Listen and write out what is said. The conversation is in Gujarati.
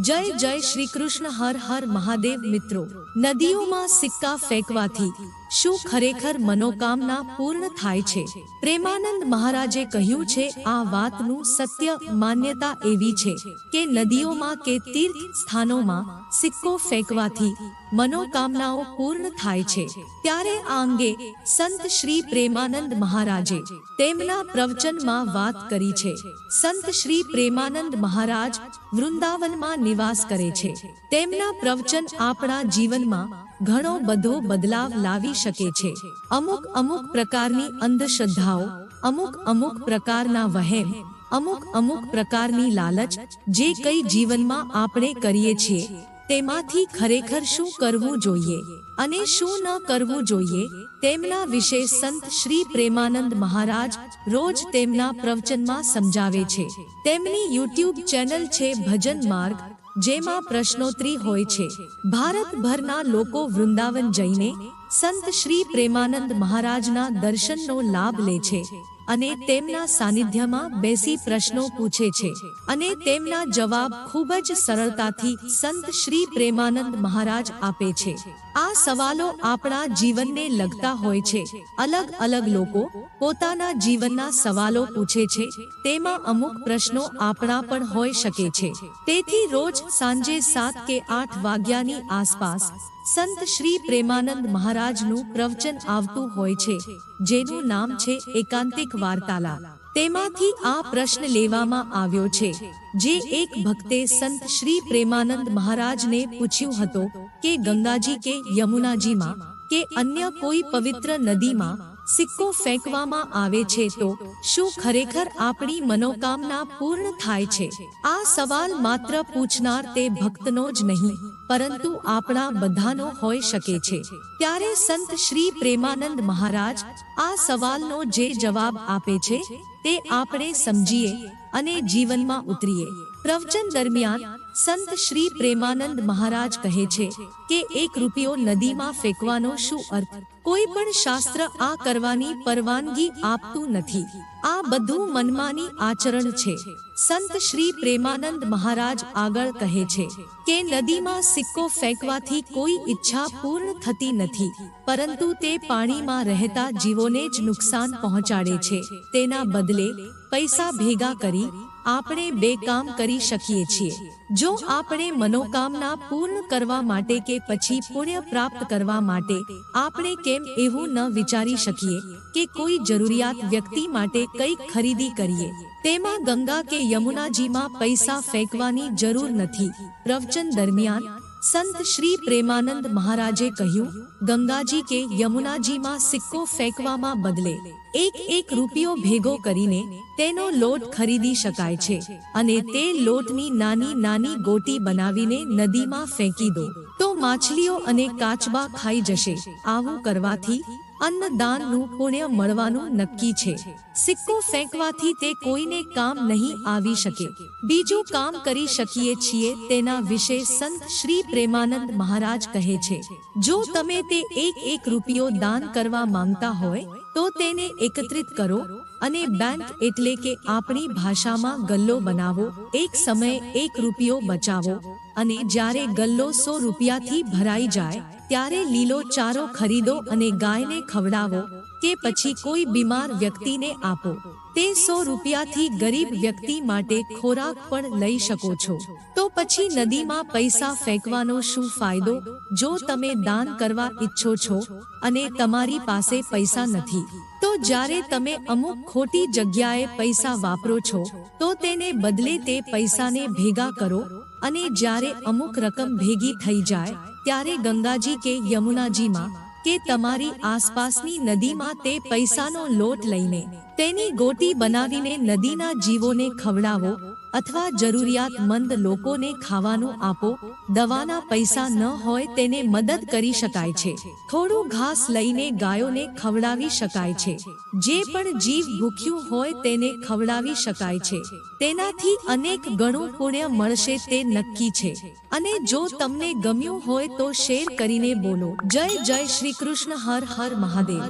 જય જય શ્રી કૃષ્ણ હર હર મહાદેવ મિત્રો. નદીઓમાં સિક્કા ફેંકવાથી શું ખરેખર મનોકામના પૂર્ણ થાય છે? પ્રેમાનંદ મહારાજે કહ્યું છે, આ વાતનું સત્ય માન્યતા એવી છે કે નદીઓમાં કે તીર્થ સ્થાનોમાં સિક્કો ફેંકવાથી મનોકામનાઓ પૂર્ણ થાય છે. ત્યારે આ અંગે સંત શ્રી પ્રેમાનંદ મહારાજે તેમના પ્રવચનમાં વાત કરી છે. સંત શ્રી પ્રેમાનંદ મહારાજ વૃંદાવનમાં નિવાસ કરે છે. તેમના પ્રવચન આપણા જીવનમાં ઘણો બધો બદલાવ લાવી શકે છે. અમુક અમુક પ્રકારની અંધશ્રદ્ધાઓ, અમુક અમુક પ્રકારના વહેમ, અમુક અમુક પ્રકારની લાલચ જે કઈ જીવનમાં આપણે કરીએ છીએ, તેમાંથી ખરેખર શું કરવું જોઈએ અને શું ન કરવું જોઈએ, તેમના વિશે સંત શ્રી પ્રેમાનંદ મહારાજ રોજ તેમના પ્રવચનમાં સમજાવે છે. તેમની યુટ્યુબ ચેનલ છે ભજન માર્ગ જેમાં પ્રશ્નોત્તરી હોય છે. ભારતભરના લોકો વૃંદાવન જઈને સંત શ્રી પ્રેમાનંદ મહારાજના દર્શનનો લાભ લે છે. અને તેમના સાનિધ્યમાં બેસી પ્રશ્નો પૂછે છે. અને તેમના જવાબ ખૂબ જ સરળતાથી સંત શ્રી પ્રેમાનંદ મહારાજ આપે છે. આ સવાલો આપણા જીવનને લગતા હોય છે. અલગ અલગ લોકો પોતાના જીવનના સવાલો પૂછે છે. તેમાં અમુક પ્રશ્નો આપણા પણ હોઈ શકે છે. તેથી રોજ સાંજે સાત કે આઠ વાગ્યાની આસપાસ સંત શ્રી પ્રેમાનંદ મહારાજનું પ્રવચન આવતું હોય છે, જેનું નામ છે એકાંતિક વાર્તાલાપ. તેમાંથી આ પ્રશ્ન લેવામાં આવ્યો છે, જે એક ભક્તે સંત શ્રી પ્રેમાનંદ મહારાજને પૂછ્યું હતો કે ગંગાજી કે યમુનાજીમાં કે અન્ય કોઈ પવિત્ર નદીમાં સિક્કો ફેંકવામાં આવે છે તો શું ખરેખર આપણી મનોકામના પૂર્ણ થાય છે? આ સવાલ માત્ર પૂછનાર તે ભક્તનો જ નહીં, પરંતુ આપણા બધાનો હોઈ શકે છે. ત્યારે સંત શ્રી પ્રેમાનંદ મહારાજ આ સવાલનો જે જવાબ આપે છે તે આપણે સમજીએ અને જીવનમાં ઉતરીએ. પ્રવચન દરમિયાન સંત શ્રી પ્રેમાનંદ મહારાજ કહે છે કે એક રૂપિયો નદીમાં ફેંકવાનો શું અર્થ? કોઈ પણ શાસ્ત્ર આ કરવાની પરવાનગી આપતું નથી. આ બધું મનમાની આચરણ છે. સંત શ્રી પ્રેમાનંદ મહારાજ આગળ કહે છે કે નદીમાં સિક્કો ફેંકવાથી કોઈ ઈચ્છા પૂર્ણ થતી નથી, પરંતુ તે પાણીમાં રહેતા જીવોને જ નુકસાન પહોંચાડે છે. તેના બદલે પૈસા ભેગા કરી આપણે બે કામ કરી શકીએ છીએ. જો આપણે મનોકામના પૂર્ણ કરવા માટે કે પછી પુણ્ય પ્રાપ્ત કરવા માટે આપણે કેમ એવું ન વિચારી શકીએ કે કોઈ જરૂરિયાત વ્યક્તિ માટે કંઈક ખરીદી કરીએ. તેમાં ગંગા કે યમુનાજીમાં પૈસા ફેંકવાની જરૂર નથી. પ્રવચન દરમિયાન સંત શ્રી પ્રેમાનંદ મહારાજે કહ્યું, ગંગાજી કે યમુનાજીમાં સિક્કો ફેંકવામાં બદલે, એક એક રૂપિયો ભેગો કરીને તેનો લોટ ખરીદી શકાય છે અને તે લોટની નાની નાની ગોટી બનાવીને નદીમાં ફેંકી દો. તો માછલીઓ અને કાચબા ખાઈ જશે. આવું કરવાથી અન્નદાનનું પુણ્ય મળવાનું નક્કી છે. સિક્કો ફેંકવાથી તે કોઈને કામ નહીં આવી શકે. બીજું કામ કરી શકીએ છીએ તેના વિશે સંત શ્રી પ્રેમાનંદ મહારાજ કહે છે. જો તમે તે એક એક રૂપિયો દાન કરવા માંગતા હોય, તો તેને એકત્રિત કરો અને બેંક એટલે કે આપણી ભાષામાં ગલ્લો બનાવો. એક સમયે એક રૂપિયો બચાવો. અને જ્યારે ગલ્લો સો રૂપિયાથી ભરાઈ જાય ત્યારે લીલો ચારો ખરીદો અને ગાયને ખવડાવો કે પછી કોઈ બીમાર વ્યક્તિને આપો. તે સો રૂપિયાથી ગરીબ વ્યક્તિ માટે ખોરાક પણ લઈ શકો છો. તો પછી નદીમાં પૈસા ફેંકવાનો શું ફાયદો? જો તમે દાન કરવા ઈચ્છો છો અને તમારી પાસે પૈસા નથી તો જ્યારે તમે અમુક ખોટી જગ્યાએ પૈસા વાપરો છો તો તેને બદલે તે પૈસાને ભેગા કરો અને જ્યારે અમુક રકમ ભેગી થઈ જાય, ત્યારે ગંગાજી કે યમુનાજીમાં કે તમારી આસપાસની નદીમાં તે પૈસાનો લોટ લઈને તેની ગોટી બનાવીને નદીના જીવોને ખવડાવો અથવા જરૂરિયાતમંદ લોકોને ખાવાનું આપો, દવાના પૈસા ન હોય તેને મદદ કરી શકાય છે. થોડું ઘાસ લઈને ગાયોને ખવડાવી શકાય છે. જે પણ જીવ ભૂખ્યું હોય તેને ખવડાવી શકાય છે. તેનાથી અનેક ગણું પુણ્ય મળશે તે નક્કી છે. અને જો તમને ગમ્યું હોય તો શેર કરીને બોલો. જય જય શ્રી કૃષ્ણ, હર હર મહાદેવ.